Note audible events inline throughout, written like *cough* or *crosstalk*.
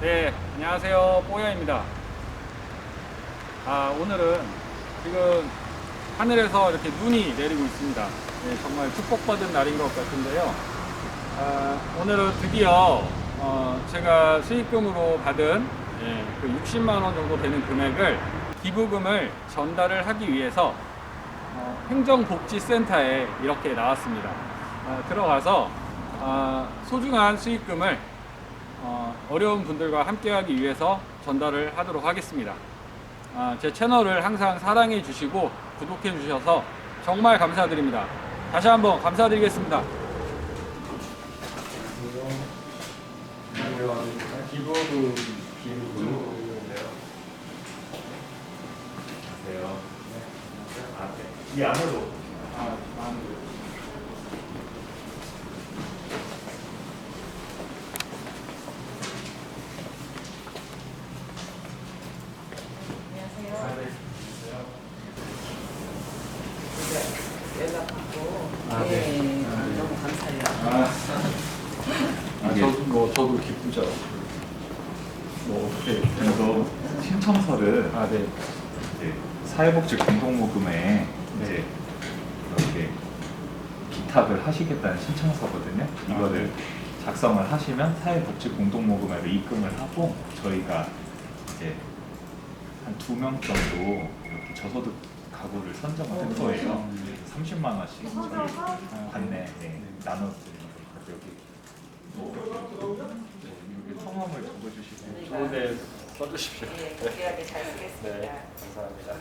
네, 안녕하세요. 뽀야입니다. 아, 오늘은 지금 하늘에서 이렇게 눈이 내리고 있습니다. 네, 정말 축복받은 날인 것 같은데요. 아, 오늘은 드디어 어, 제가 수익금으로 받은 예, 그 60만 원 정도 되는 금액을 기부금을 전달을 하기 위해서 어, 행정복지센터에 이렇게 나왔습니다. 아, 들어가서 아, 소중한 수익금을 어, 어려운 분들과 함께하기 위해서 전달을 하도록 하겠습니다. 아, 제 채널을 항상 사랑해 주시고 구독해 주셔서 정말 감사드립니다. 다시 한번 감사드리겠습니다. 기부금 기부금 이 안으로 아, 만 연락받고 아, 네. 네, 아, 네. 너무 감사해요. 아, 아 저도 뭐 저도 기쁘죠. 뭐 어떻게 그래서 신청서를 아 네. 이제 사회복지 공동모금에 이제 이렇게 기탁을 하시겠다는 신청서거든요. 이거를 작성을 하시면 사회복지 공동모금으로 입금을 하고 저희가 이제 한 두 명 정도 이렇게 저소득 가구를 선정을 할 거예요. 30만 원씩 저희 반내 네, 나눠드리는 거예요. 여기 뭐 성함을 적어주시고 좋은데 써주십시오. 네, 귀하게 잘 쓰겠습니다. 네, 감사합니다.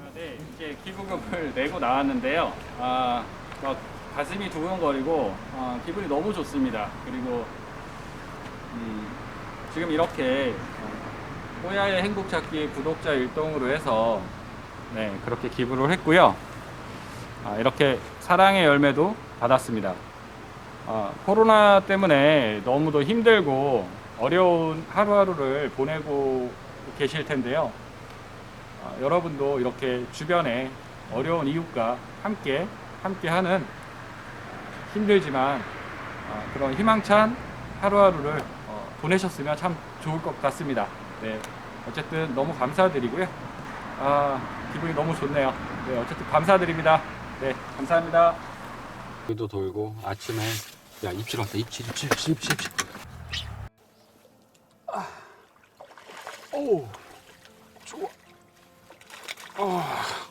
아, 네, 이제 기부금을 내고 나왔는데요. 아, 막 가슴이 두근거리고 아, 기분이 너무 좋습니다. 그리고 음, 지금 이렇게 어, 호야의 행복 찾기 구독자 일동으로 해서 네, 그렇게 기부를 했고요. 아, 이렇게 사랑의 열매도 받았습니다. 아, 코로나 때문에 너무도 힘들고 어려운 하루하루를 보내고 계실 텐데요. 아, 여러분도 이렇게 주변에 어려운 이웃과 함께 함께하는 힘들지만 아, 그런 희망찬 하루하루를 어, 보내셨으면 참 좋을 것 같습니다. 네, 어쨌든 너무 감사드리고요. 아, 기분이 너무 좋네요. 네, 어쨌든 감사드립니다. 네, 감사합니다. 여기도 돌고 아침에 야 입질 왔다 입질 입질 입질 입질 입질 아. 오 좋아 아. 아.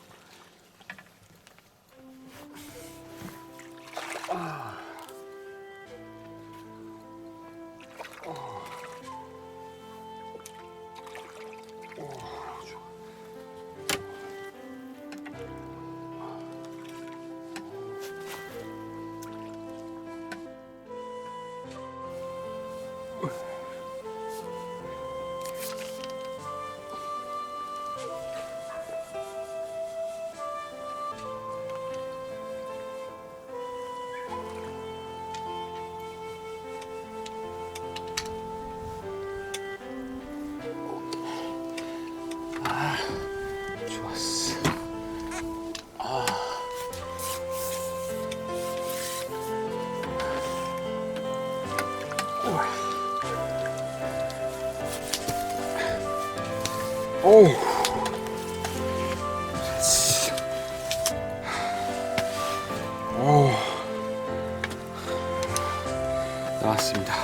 나왔습니다.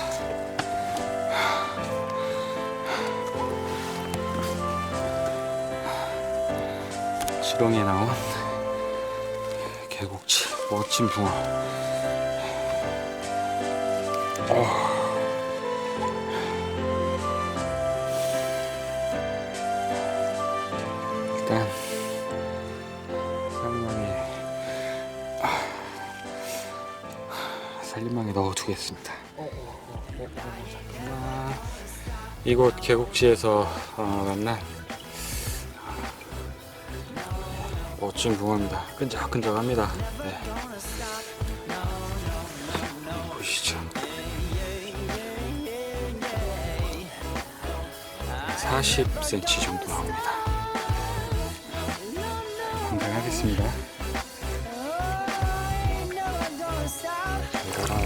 지렁이에 나온 개국치 멋진 붕어 어. 살림망에 넣어두겠습니다 이곳 개국지에서 어, 만난 멋진 붕어입니다. 끈적끈적합니다. 네. 보시죠. 40cm 정도 나옵니다. 건강하겠습니다. 이거랑 아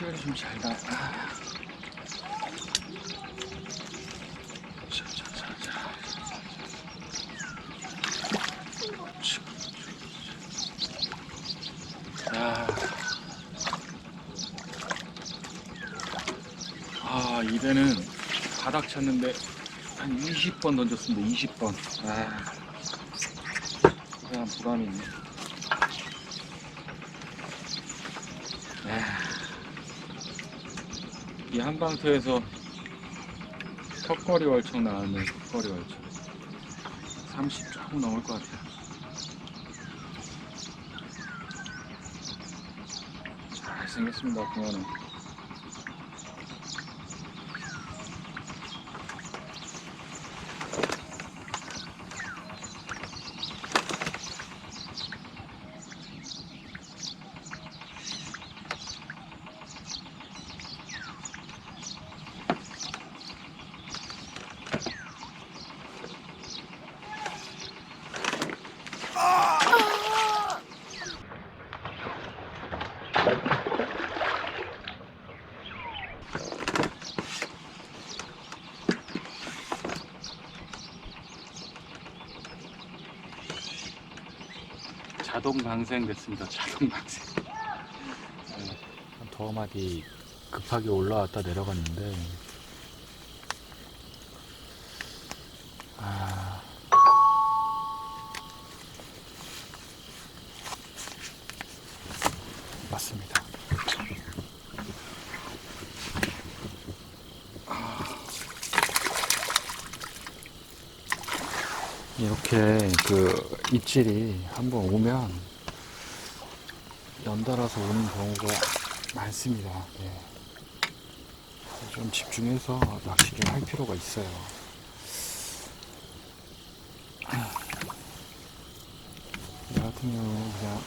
시간이 좀 잘 나. 아. 아 이대는 바닥 쳤는데 한 20번 던졌습니다. 20번. 아. 그냥 보람이 있네. 이 한방터에서 턱걸이 월척 나왔네 턱걸이 월척. 30 조금 넘을 것 같아요. 잘생겼습니다 붕어는 자동 방생 됐습니다. 자동 방생. 더 마디 급하게 올라왔다 내려갔는데. 아. 맞습니다. 이렇게 그 입질이 한번 오면 연달아서 오는 경우가 많습니다. 네. 좀 집중해서 낚시를 할 필요가 있어요. 나 같은 경우는 그냥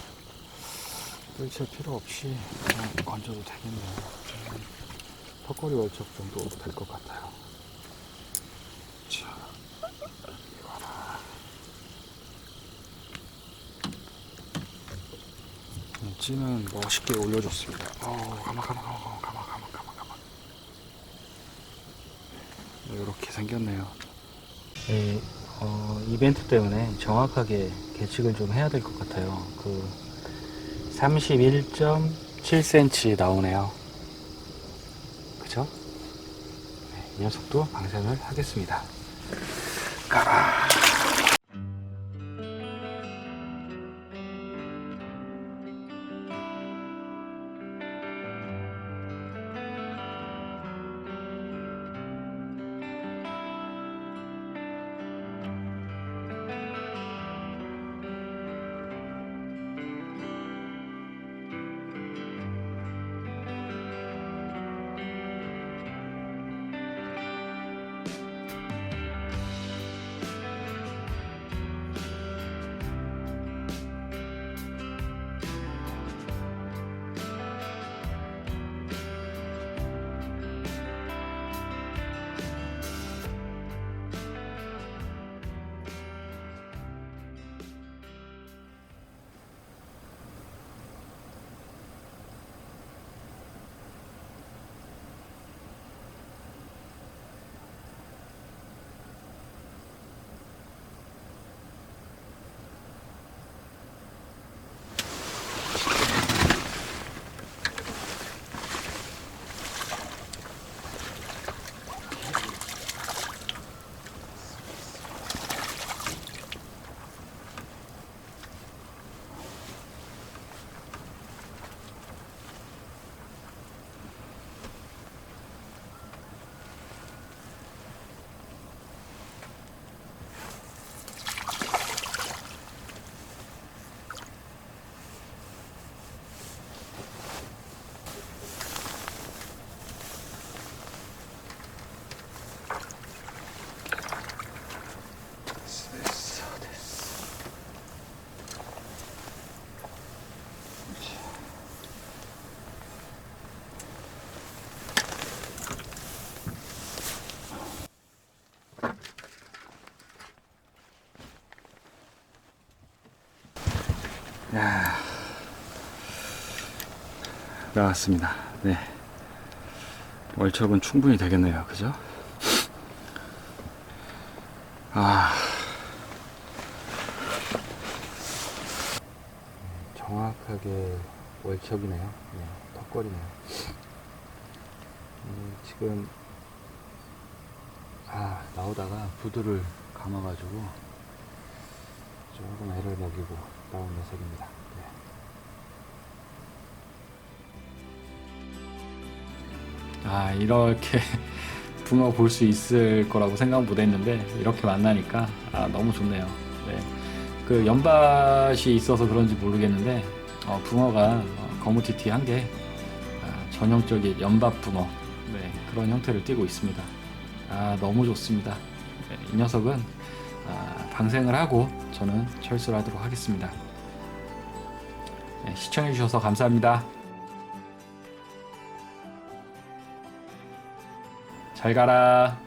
뜰채 필요 없이 그냥 얹어도 되겠네요. 음, 턱걸이 월척 정도 될 것 같아요. 찌는 멋있게 올려줬습니다. 어, 가만, 가만, 가만, 가만, 가만, 가만, 가만. 네, 이렇게 생겼네요. 이, 어, 이벤트 때문에 정확하게 계측을 좀 해야 될 것 같아요. 그 31.7cm 나오네요. 그죠? 네, 이 녀석도 방생을 하겠습니다. 가라. 야, 나왔습니다. 네. 월척은 충분히 되겠네요. 그죠? 아. 정확하게 월척이네요. 네, 턱걸이네요. 음, 지금 아 나오다가 부두를 감아가지고 조금 애를 먹이고 나온 녀석입니다. 네. 아 이렇게 *laughs* 붕어 볼 수 있을 거라고 생각 못했는데 이렇게 만나니까 아, 너무 좋네요. 네. 그 연밭이 있어서 그런지 모르겠는데 어, 붕어가 어, 거무튀튀한 게 아, 전형적인 연밭 붕어 네, 그런 형태를 띠고 있습니다. 아 너무 좋습니다. 네, 이 녀석은 아, 방생을 하고 저는 철수를 하도록 하겠습니다. 네, 시청해주셔서 감사합니다. 잘 가라.